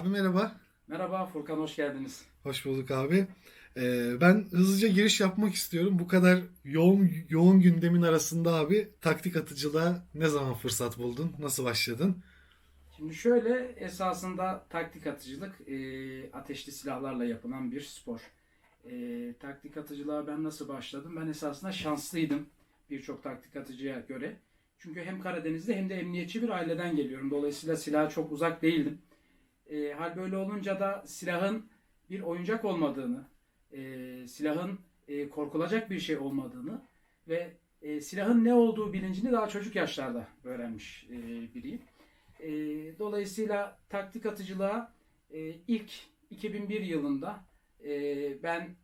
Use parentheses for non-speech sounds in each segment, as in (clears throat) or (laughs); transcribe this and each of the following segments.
Abi merhaba. Merhaba Furkan hoş geldiniz. Hoş bulduk abi. Ee, ben hızlıca giriş yapmak istiyorum. Bu kadar yoğun yoğun gündemin arasında abi taktik atıcılığa ne zaman fırsat buldun? Nasıl başladın? Şimdi şöyle esasında taktik atıcılık e, ateşli silahlarla yapılan bir spor. E, taktik atıcılığa ben nasıl başladım? Ben esasında şanslıydım birçok taktik atıcıya göre. Çünkü hem Karadeniz'de hem de emniyetçi bir aileden geliyorum. Dolayısıyla silaha çok uzak değildim. E, hal böyle olunca da silahın bir oyuncak olmadığını, e, silahın e, korkulacak bir şey olmadığını ve e, silahın ne olduğu bilincini daha çocuk yaşlarda öğrenmiş e, biriyim. E, dolayısıyla taktik atıcılığa e, ilk 2001 yılında e, ben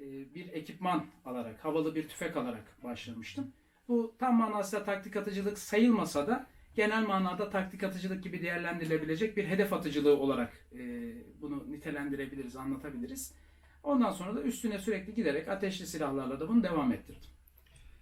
e, bir ekipman alarak, havalı bir tüfek alarak başlamıştım. Bu tam manasıyla taktik atıcılık sayılmasa da genel manada taktik atıcılık gibi değerlendirilebilecek bir hedef atıcılığı olarak e, bunu nitelendirebiliriz, anlatabiliriz. Ondan sonra da üstüne sürekli giderek ateşli silahlarla da bunu devam ettirdim.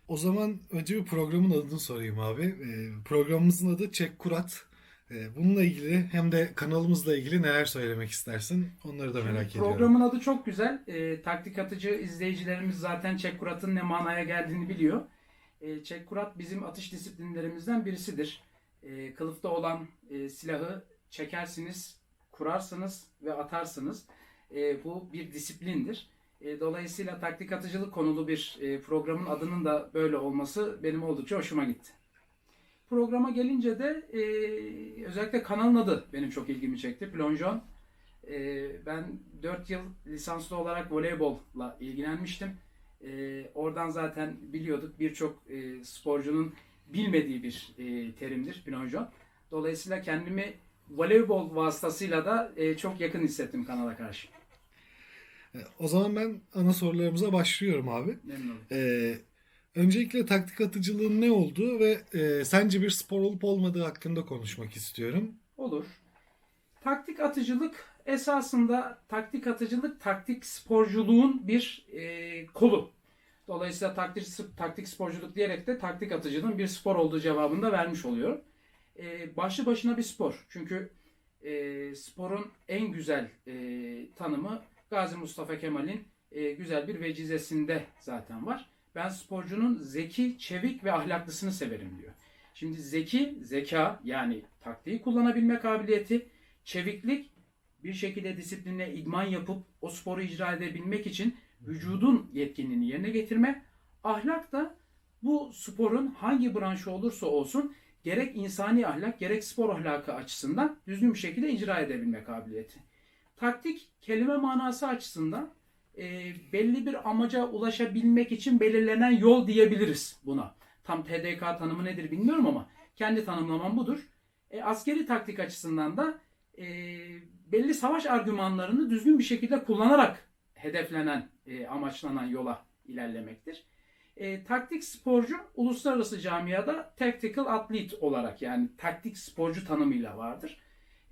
O zaman önce bir programın adını sorayım abi. Ee, programımızın adı Çek Kurat. Ee, bununla ilgili hem de kanalımızla ilgili neler söylemek istersin? Onları da merak ediyorum. Programın adı çok güzel. E, taktik atıcı izleyicilerimiz zaten Çek Kurat'ın ne manaya geldiğini biliyor. E, Çek Kurat bizim atış disiplinlerimizden birisidir. E, kılıfta olan e, silahı çekersiniz, kurarsınız ve atarsınız. E, bu bir disiplindir. E, dolayısıyla taktik atıcılık konulu bir e, programın adının da böyle olması benim oldukça hoşuma gitti. Programa gelince de e, özellikle kanalın adı benim çok ilgimi çekti. Plonjon. E, ben 4 yıl lisanslı olarak voleybolla ilgilenmiştim. E, oradan zaten biliyorduk birçok e, sporcunun bilmediği bir e, terimdir plonjon. Dolayısıyla kendimi voleybol vasıtasıyla da e, çok yakın hissettim kanala karşı. Ee, O zaman ben ana sorularımıza başlıyorum abi. Memnun oldum. Ee, öncelikle taktik atıcılığın ne olduğu ve e, sence bir spor olup olmadığı hakkında konuşmak istiyorum. Olur. Taktik atıcılık esasında taktik atıcılık taktik sporculuğun bir e, kolu. Dolayısıyla taktik, taktik sporculuk diyerek de taktik atıcılığın bir spor olduğu cevabını da vermiş oluyor. E, başlı başına bir spor. Çünkü e, sporun en güzel e, tanımı Gazi Mustafa Kemal'in e, güzel bir vecizesinde zaten var. Ben sporcunun zeki, çevik ve ahlaklısını severim diyor. Şimdi zeki, zeka yani taktiği kullanabilme kabiliyeti, çeviklik bir şekilde disipline idman yapıp o sporu icra edebilmek için vücudun yetkinliğini yerine getirme, ahlak da bu sporun hangi branşı olursa olsun gerek insani ahlak gerek spor ahlakı açısından düzgün bir şekilde icra edebilme kabiliyeti. Taktik kelime manası açısından e, belli bir amaca ulaşabilmek için belirlenen yol diyebiliriz buna. Tam TDK tanımı nedir bilmiyorum ama kendi tanımlamam budur. E, askeri taktik açısından da e, belli savaş argümanlarını düzgün bir şekilde kullanarak hedeflenen, e, amaçlanan yola ilerlemektir. E, taktik sporcu uluslararası camiada tactical athlete olarak yani taktik sporcu tanımıyla vardır.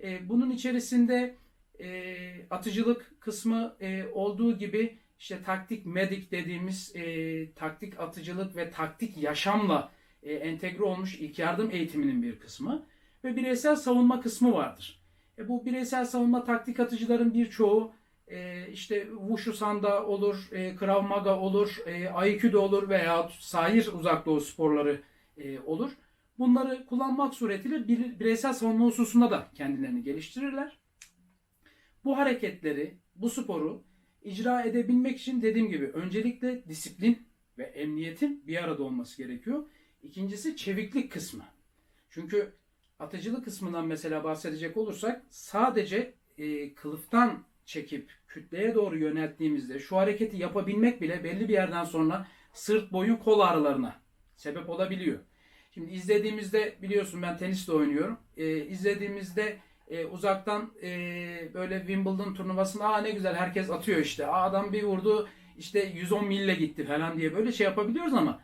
E, bunun içerisinde e, atıcılık kısmı e, olduğu gibi işte taktik medik dediğimiz e, taktik atıcılık ve taktik yaşamla e, entegre olmuş ilk yardım eğitiminin bir kısmı ve bireysel savunma kısmı vardır. E, bu bireysel savunma taktik atıcıların birçoğu e, işte Wushu Sanda olur, e, Krav Maga olur, e, Aikido olur veya sahir uzak doğu sporları e, olur. Bunları kullanmak suretiyle bir, bireysel savunma hususunda da kendilerini geliştirirler. Bu hareketleri, bu sporu icra edebilmek için dediğim gibi öncelikle disiplin ve emniyetin bir arada olması gerekiyor. İkincisi çeviklik kısmı. Çünkü atıcılık kısmından mesela bahsedecek olursak sadece e, kılıftan çekip kütleye doğru yönelttiğimizde şu hareketi yapabilmek bile belli bir yerden sonra sırt boyun kol ağrılarına sebep olabiliyor. Şimdi izlediğimizde biliyorsun ben tenis de oynuyorum. E, izlediğimizde e, uzaktan e, böyle Wimbledon turnuvasında aa ne güzel herkes atıyor işte. Aa, adam bir vurdu işte 110 mille gitti falan diye böyle şey yapabiliyoruz ama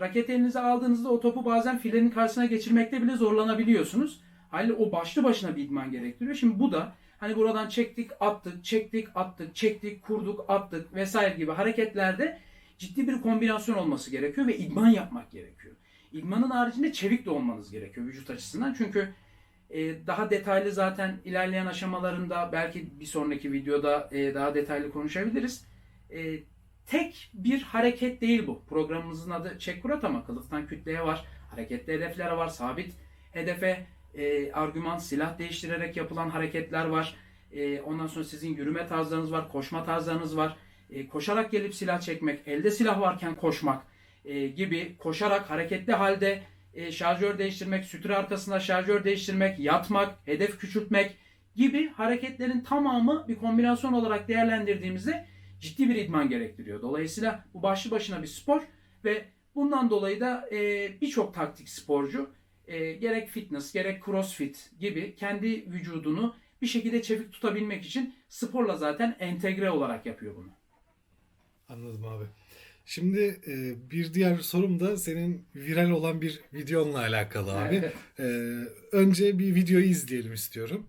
raket elinize aldığınızda o topu bazen filenin karşısına geçirmekte bile zorlanabiliyorsunuz. Hali o başlı başına bir idman gerektiriyor. Şimdi bu da hani buradan çektik attık, çektik attık, çektik kurduk attık vesaire gibi hareketlerde ciddi bir kombinasyon olması gerekiyor ve idman yapmak gerekiyor. İdmanın haricinde çevik de olmanız gerekiyor vücut açısından. Çünkü daha detaylı zaten ilerleyen aşamalarında belki bir sonraki videoda e, daha detaylı konuşabiliriz. E, tek bir hareket değil bu. Programımızın adı Çek Kurat ama kılıftan kütleye var. Hareketli hedeflere var. Sabit hedefe e, argüman, silah değiştirerek yapılan hareketler var. E, ondan sonra sizin yürüme tarzlarınız var, koşma tarzlarınız var. Koşarak gelip silah çekmek, elde silah varken koşmak gibi koşarak hareketli halde e, şarjör değiştirmek, sütür arkasında şarjör değiştirmek, yatmak, hedef küçültmek gibi hareketlerin tamamı bir kombinasyon olarak değerlendirdiğimizde ciddi bir idman gerektiriyor. Dolayısıyla bu başlı başına bir spor ve bundan dolayı da e, birçok taktik sporcu e, gerek fitness gerek crossfit gibi kendi vücudunu bir şekilde çevik tutabilmek için sporla zaten entegre olarak yapıyor bunu. Anladım abi. Şimdi e, bir diğer sorum da senin viral olan bir videonla alakalı abi. Evet. E, önce bir videoyu izleyelim istiyorum.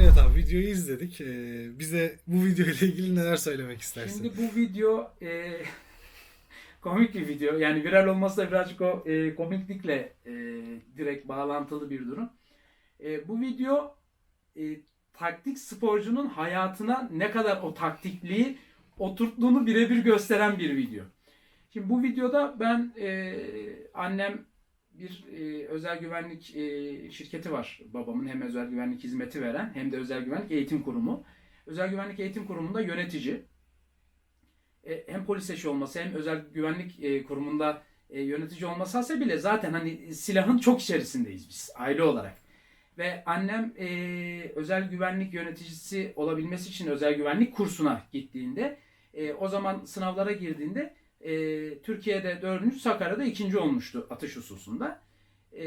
Evet abi videoyu izledik. E, bize bu video ile ilgili neler söylemek istersin? Şimdi bu video e, (laughs) komik bir video. Yani viral olması da birazcık o e, komiklikle e, direkt bağlantılı bir durum. E, bu video e, taktik sporcunun hayatına ne kadar o taktikliği oturttuğunu birebir gösteren bir video. Şimdi bu videoda ben e, annem bir e, özel güvenlik e, şirketi var babamın hem özel güvenlik hizmeti veren hem de özel güvenlik eğitim kurumu. Özel güvenlik eğitim kurumunda yönetici. E, hem polis eşi olması hem özel güvenlik e, kurumunda e, yönetici olması hasebiyle zaten hani silahın çok içerisindeyiz biz aile olarak. Ve annem e, özel güvenlik yöneticisi olabilmesi için özel güvenlik kursuna gittiğinde e, o zaman sınavlara girdiğinde e, Türkiye'de dördüncü Sakarya'da ikinci olmuştu atış hususunda. E,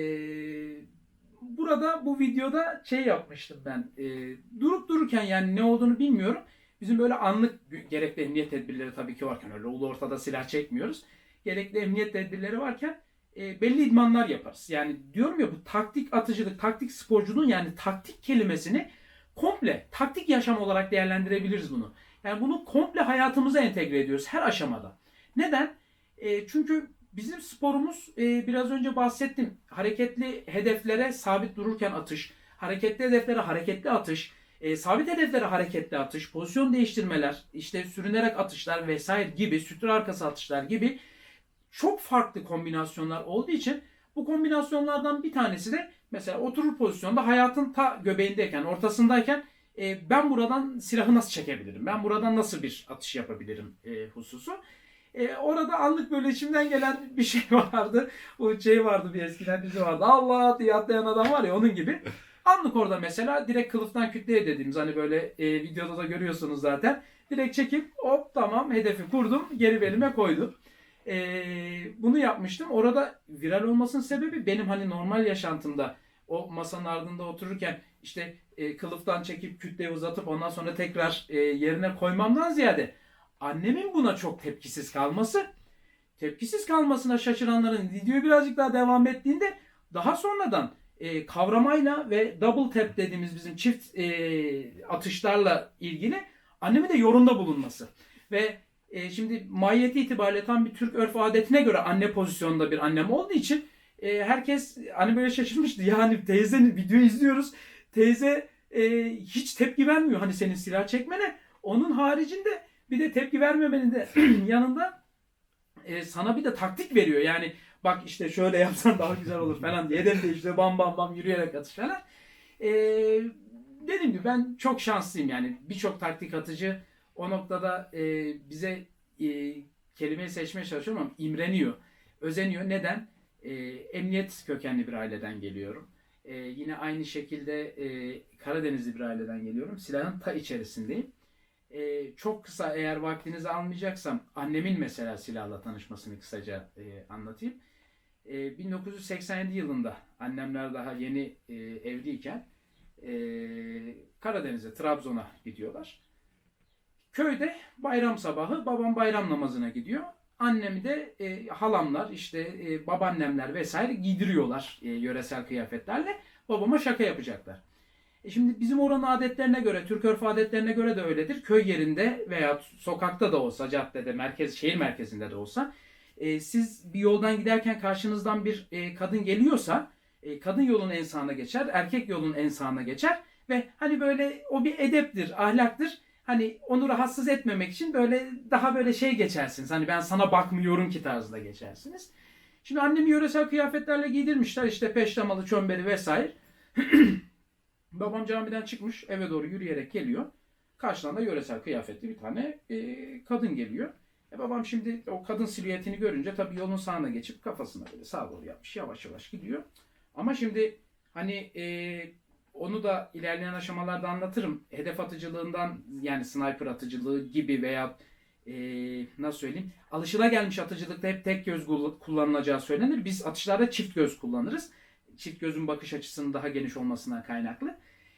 burada bu videoda şey yapmıştım ben. E, durup dururken yani ne olduğunu bilmiyorum. Bizim böyle anlık gerekli emniyet tedbirleri tabii ki varken öyle ulu ortada silah çekmiyoruz. Gerekli emniyet tedbirleri varken e, belli idmanlar yaparız. Yani diyorum ya bu taktik atıcılık, taktik sporculuğun yani taktik kelimesini komple taktik yaşam olarak değerlendirebiliriz bunu. Yani bunu komple hayatımıza entegre ediyoruz her aşamada. Neden? E, çünkü bizim sporumuz e, biraz önce bahsettim. Hareketli hedeflere sabit dururken atış, hareketli hedeflere hareketli atış, e, sabit hedeflere hareketli atış, pozisyon değiştirmeler, işte sürünerek atışlar vesaire gibi, sütür arkası atışlar gibi çok farklı kombinasyonlar olduğu için bu kombinasyonlardan bir tanesi de mesela oturur pozisyonda hayatın ta göbeğindeyken, ortasındayken e, ben buradan silahı nasıl çekebilirim? Ben buradan nasıl bir atış yapabilirim e, hususu. E, orada anlık böyle içimden gelen bir şey (laughs) vardı. O şey vardı bir eskiden dizi vardı. Allah diye atlayan adam var ya onun gibi. Anlık orada mesela direkt kılıftan kütleye dediğimiz hani böyle e, videoda da görüyorsunuz zaten. Direkt çekip hop tamam hedefi kurdum geri belime koydum. E, bunu yapmıştım. Orada viral olmasının sebebi benim hani normal yaşantımda o masanın ardında otururken işte e, kılıftan çekip kütleyi uzatıp ondan sonra tekrar e, yerine koymamdan ziyade annemin buna çok tepkisiz kalması tepkisiz kalmasına şaşıranların videoyu birazcık daha devam ettiğinde daha sonradan e, kavramayla ve double tap dediğimiz bizim çift e, atışlarla ilgili annemin de yorumda bulunması. Ve e, şimdi mahiyeti itibariyle tam bir Türk örf adetine göre anne pozisyonunda bir annem olduğu için e, herkes hani böyle şaşırmıştı. Yani teyzenin videoyu izliyoruz. Teyze e, hiç tepki vermiyor hani senin silah çekmene. Onun haricinde bir de tepki vermemenin de (clears throat) yanında e, sana bir de taktik veriyor. Yani bak işte şöyle yapsan daha güzel olur falan diye. Hedef de işte bam bam bam yürüyerek atış falan. E, dediğim gibi ben çok şanslıyım yani. Birçok taktik atıcı o noktada e, bize e, kelimeyi seçmeye çalışıyorum ama imreniyor. Özeniyor. Neden? E, emniyet kökenli bir aileden geliyorum. E, yine aynı şekilde e, Karadenizli bir aileden geliyorum. Silahın ta içerisindeyim. E, çok kısa eğer vaktinizi almayacaksam annemin mesela silahla tanışmasını kısaca e, anlatayım. E, 1987 yılında annemler daha yeni e, evliyken e, Karadeniz'e, Trabzon'a gidiyorlar. Köyde bayram sabahı babam bayram namazına gidiyor. Annemi de e, halamlar işte e, babaannemler vesaire giydiriyorlar e, yöresel kıyafetlerle. Babama şaka yapacaklar. E şimdi bizim oranın adetlerine göre, Türk örf adetlerine göre de öyledir. Köy yerinde veya sokakta da olsa, caddede, merkez, şehir merkezinde de olsa e, siz bir yoldan giderken karşınızdan bir e, kadın geliyorsa e, kadın yolun en sağına geçer, erkek yolun en sağına geçer ve hani böyle o bir edeptir, ahlaktır. Hani onu rahatsız etmemek için böyle daha böyle şey geçersiniz. Hani ben sana bakmıyorum ki tarzda geçersiniz. Şimdi annemi yöresel kıyafetlerle giydirmişler işte peştemalı, çömbeli vesaire. (clears throat) Babam camiden çıkmış eve doğru yürüyerek geliyor. Karşıdan da yöresel kıyafetli bir tane e, kadın geliyor. E babam şimdi o kadın silüetini görünce tabii yolun sağına geçip kafasına böyle sağa doğru yapmış yavaş yavaş gidiyor. Ama şimdi hani e, onu da ilerleyen aşamalarda anlatırım. Hedef atıcılığından yani sniper atıcılığı gibi veya e, nasıl söyleyeyim alışılagelmiş atıcılıkta hep tek göz kull- kullanılacağı söylenir. Biz atışlarda çift göz kullanırız. Çift gözün bakış açısının daha geniş olmasından kaynaklı.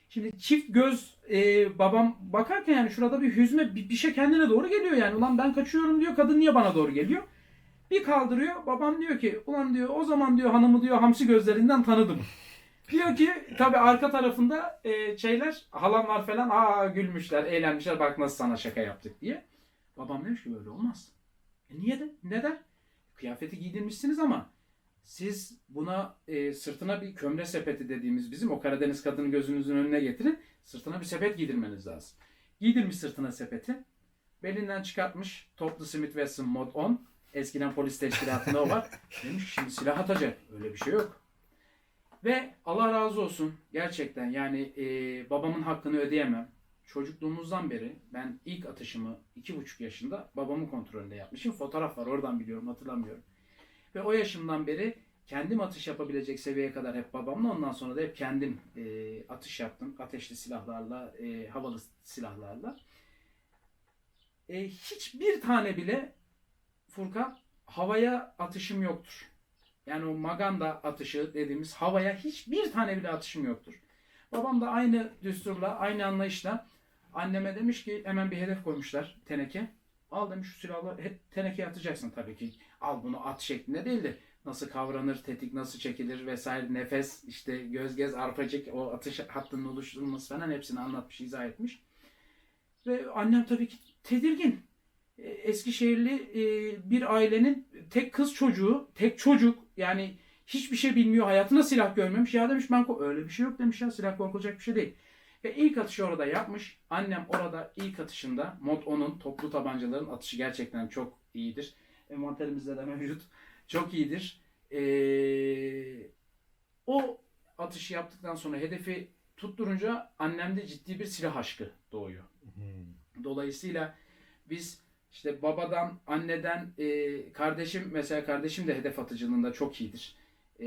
Şimdi çift göz e, babam bakarken yani şurada bir hüzme bir, bir şey kendine doğru geliyor yani. Ulan ben kaçıyorum diyor kadın niye bana doğru geliyor? Bir kaldırıyor babam diyor ki ulan diyor o zaman diyor hanımı diyor hamsi gözlerinden tanıdım. Diyor ki tabii arka tarafında e, şeyler halamlar falan aa gülmüşler eğlenmişler bak nasıl sana şaka yaptık diye. Babam demiş ki böyle olmaz. E niye de? Neden? Kıyafeti giydirmişsiniz ama siz buna e, sırtına bir kömre sepeti dediğimiz bizim o Karadeniz kadını gözünüzün önüne getirin. Sırtına bir sepet giydirmeniz lazım. Giydirmiş sırtına sepeti. Belinden çıkartmış toplu Smith Wesson Mod 10. Eskiden polis teşkilatında o var. (laughs) Demiş şimdi silah atacak. Öyle bir şey yok. Ve Allah razı olsun gerçekten yani e, babamın hakkını ödeyemem. Çocukluğumuzdan beri ben ilk atışımı iki buçuk yaşında babamın kontrolünde yapmışım. Fotoğraf var oradan biliyorum hatırlamıyorum. Ve o yaşımdan beri kendim atış yapabilecek seviyeye kadar hep babamla ondan sonra da hep kendim e, atış yaptım. Ateşli silahlarla, e, havalı silahlarla. E, hiçbir tane bile Furkan havaya atışım yoktur. Yani o maganda atışı dediğimiz havaya hiçbir tane bile atışım yoktur. Babam da aynı düsturla, aynı anlayışla anneme demiş ki hemen bir hedef koymuşlar teneke. Al demiş şu silahla hep tenekeye atacaksın tabii ki. Al bunu at şeklinde değil de nasıl kavranır, tetik nasıl çekilir vesaire nefes işte göz gez arpacık o atış hattının oluşturulması falan hepsini anlatmış, izah etmiş. Ve annem tabii ki tedirgin. E, Eskişehirli e, bir ailenin tek kız çocuğu, tek çocuk yani hiçbir şey bilmiyor, hayatında silah görmemiş. Ya demiş ben öyle bir şey yok demiş ya silah korkulacak bir şey değil. Ve ilk atışı orada yapmış. Annem orada ilk atışında Mod 10'un toplu tabancaların atışı gerçekten çok iyidir. Envanterimizde de mevcut. Çok iyidir. Ee, o atışı yaptıktan sonra hedefi tutturunca annemde ciddi bir silah aşkı doğuyor. Dolayısıyla biz işte babadan, anneden, e, kardeşim mesela kardeşim de hedef atıcılığında çok iyidir. E,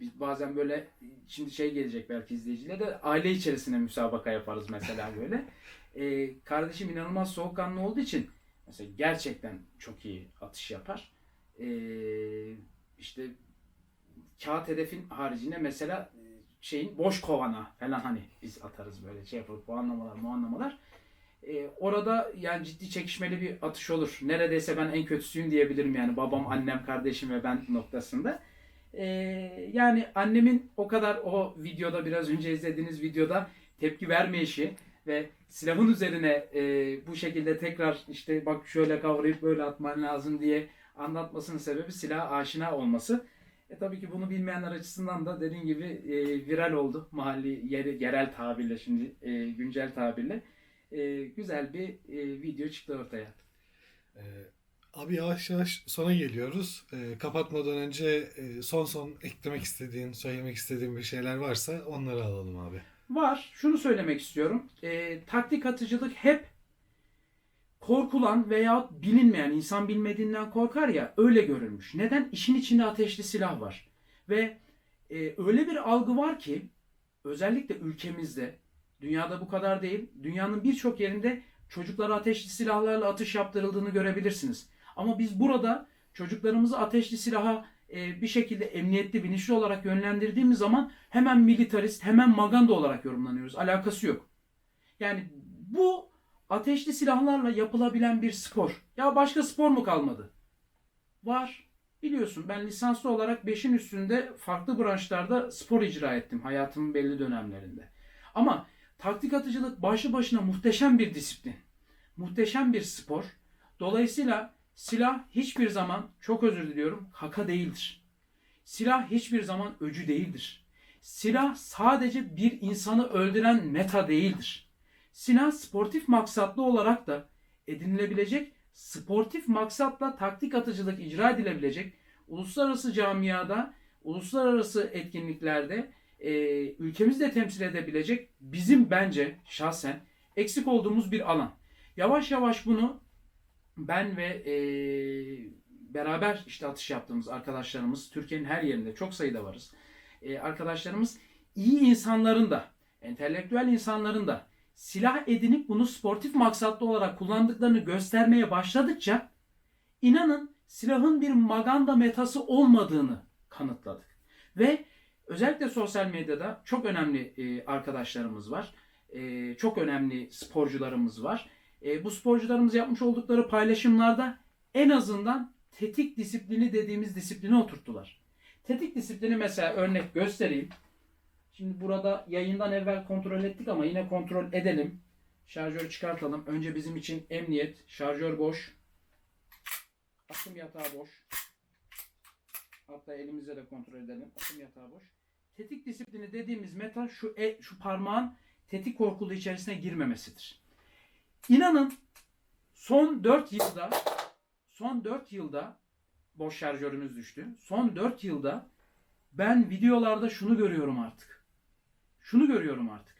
biz bazen böyle şimdi şey gelecek belki izleyicilere de aile içerisinde müsabaka yaparız mesela (laughs) böyle. E, kardeşim inanılmaz soğukkanlı olduğu için mesela gerçekten çok iyi atış yapar. E, işte kağıt hedefin haricinde mesela e, şeyin boş kovana falan hani biz atarız böyle şey yapıp puanlamalar muanlamalar. Ee, orada yani ciddi çekişmeli bir atış olur. Neredeyse ben en kötüsüyüm diyebilirim yani babam, annem, kardeşim ve ben noktasında. Ee, yani annemin o kadar o videoda biraz önce izlediğiniz videoda tepki vermeyişi ve silahın üzerine e, bu şekilde tekrar işte bak şöyle kavrayıp böyle atman lazım diye anlatmasının sebebi silah aşina olması. E tabii ki bunu bilmeyenler açısından da dediğim gibi e, viral oldu. Mahalli, yeri, yerel tabirle şimdi e, güncel tabirle. E, güzel bir e, video çıktı ortaya. Ee, abi yavaş yavaş sona geliyoruz. Ee, kapatmadan önce e, son son eklemek istediğin, söylemek istediğin bir şeyler varsa onları alalım abi. Var. Şunu söylemek istiyorum. E, taktik atıcılık hep korkulan veya bilinmeyen, insan bilmediğinden korkar ya öyle görülmüş. Neden? İşin içinde ateşli silah var. Ve e, öyle bir algı var ki özellikle ülkemizde, dünyada bu kadar değil, dünyanın birçok yerinde çocuklara ateşli silahlarla atış yaptırıldığını görebilirsiniz. Ama biz burada çocuklarımızı ateşli silaha e, bir şekilde emniyetli, bilinçli olarak yönlendirdiğimiz zaman hemen militarist, hemen maganda olarak yorumlanıyoruz. Alakası yok. Yani bu ateşli silahlarla yapılabilen bir spor. Ya başka spor mu kalmadı? Var. Biliyorsun ben lisanslı olarak 5'in üstünde farklı branşlarda spor icra ettim hayatımın belli dönemlerinde. Ama taktik atıcılık başlı başına muhteşem bir disiplin. Muhteşem bir spor. Dolayısıyla silah hiçbir zaman, çok özür diliyorum, haka değildir. Silah hiçbir zaman öcü değildir. Silah sadece bir insanı öldüren meta değildir. Silah sportif maksatlı olarak da edinilebilecek, sportif maksatla taktik atıcılık icra edilebilecek, uluslararası camiada, uluslararası etkinliklerde e, ülkemizi de temsil edebilecek bizim bence şahsen eksik olduğumuz bir alan. Yavaş yavaş bunu ben ve e, beraber işte atış yaptığımız arkadaşlarımız Türkiye'nin her yerinde çok sayıda varız. E, arkadaşlarımız iyi insanların da, entelektüel insanların da silah edinip bunu sportif maksatlı olarak kullandıklarını göstermeye başladıkça inanın silahın bir maganda metası olmadığını kanıtladık. Ve özellikle sosyal medyada çok önemli e, arkadaşlarımız var. E, çok önemli sporcularımız var. E, bu sporcularımız yapmış oldukları paylaşımlarda en azından tetik disiplini dediğimiz disiplini oturttular. Tetik disiplini mesela örnek göstereyim. Şimdi burada yayından evvel kontrol ettik ama yine kontrol edelim. Şarjörü çıkartalım. Önce bizim için emniyet. Şarjör boş. Akım yatağı boş. Hatta elimizle de kontrol edelim. Akım yatağı boş. Tetik disiplini dediğimiz meta şu e, şu parmağın tetik korkulu içerisine girmemesidir. İnanın son 4 yılda son 4 yılda boş şarjörümüz düştü. Son 4 yılda ben videolarda şunu görüyorum artık. Şunu görüyorum artık.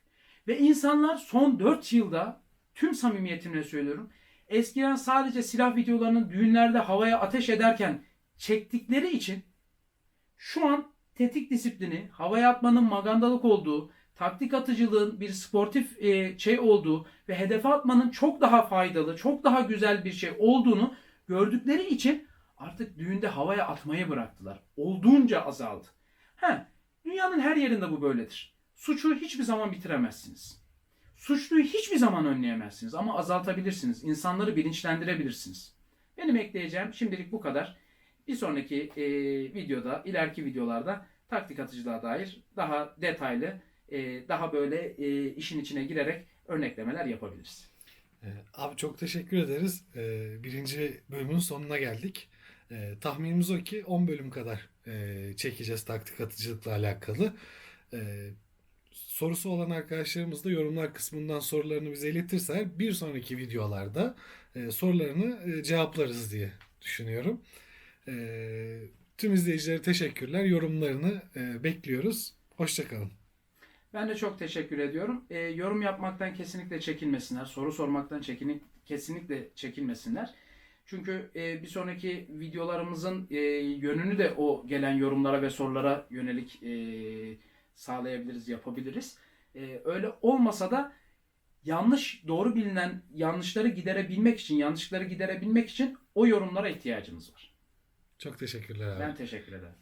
Ve insanlar son 4 yılda tüm samimiyetimle söylüyorum. Eskiden sadece silah videolarının düğünlerde havaya ateş ederken çektikleri için şu an tetik disiplini, havaya atmanın magandalık olduğu, taktik atıcılığın bir sportif e, şey olduğu ve hedefe atmanın çok daha faydalı, çok daha güzel bir şey olduğunu gördükleri için artık düğünde havaya atmayı bıraktılar. Olduğunca azaldı. He, dünyanın her yerinde bu böyledir. Suçu hiçbir zaman bitiremezsiniz. Suçluyu hiçbir zaman önleyemezsiniz ama azaltabilirsiniz. İnsanları bilinçlendirebilirsiniz. Benim ekleyeceğim şimdilik bu kadar. Bir sonraki e, videoda, ileriki videolarda taktik atıcılığa dair daha detaylı, e, daha böyle e, işin içine girerek örneklemeler yapabiliriz. Ee, Abi çok teşekkür ederiz. Birinci bölümün sonuna geldik. Tahminimiz o ki 10 bölüm kadar e, çekeceğiz taktik atıcılıkla alakalı. Sorusu olan arkadaşlarımız da yorumlar kısmından sorularını bize iletirse bir sonraki videolarda e, sorularını e, cevaplarız diye düşünüyorum. Tüm izleyicilere teşekkürler. Yorumlarını e, bekliyoruz. Hoşçakalın. Ben de çok teşekkür ediyorum. E, yorum yapmaktan kesinlikle çekinmesinler. Soru sormaktan çekinip kesinlikle çekinmesinler. Çünkü e, bir sonraki videolarımızın e, yönünü de o gelen yorumlara ve sorulara yönelik e, sağlayabiliriz, yapabiliriz. E, öyle olmasa da yanlış, doğru bilinen yanlışları giderebilmek için, yanlışlıkları giderebilmek için o yorumlara ihtiyacımız var. Çok teşekkürler abi. Ben teşekkür ederim.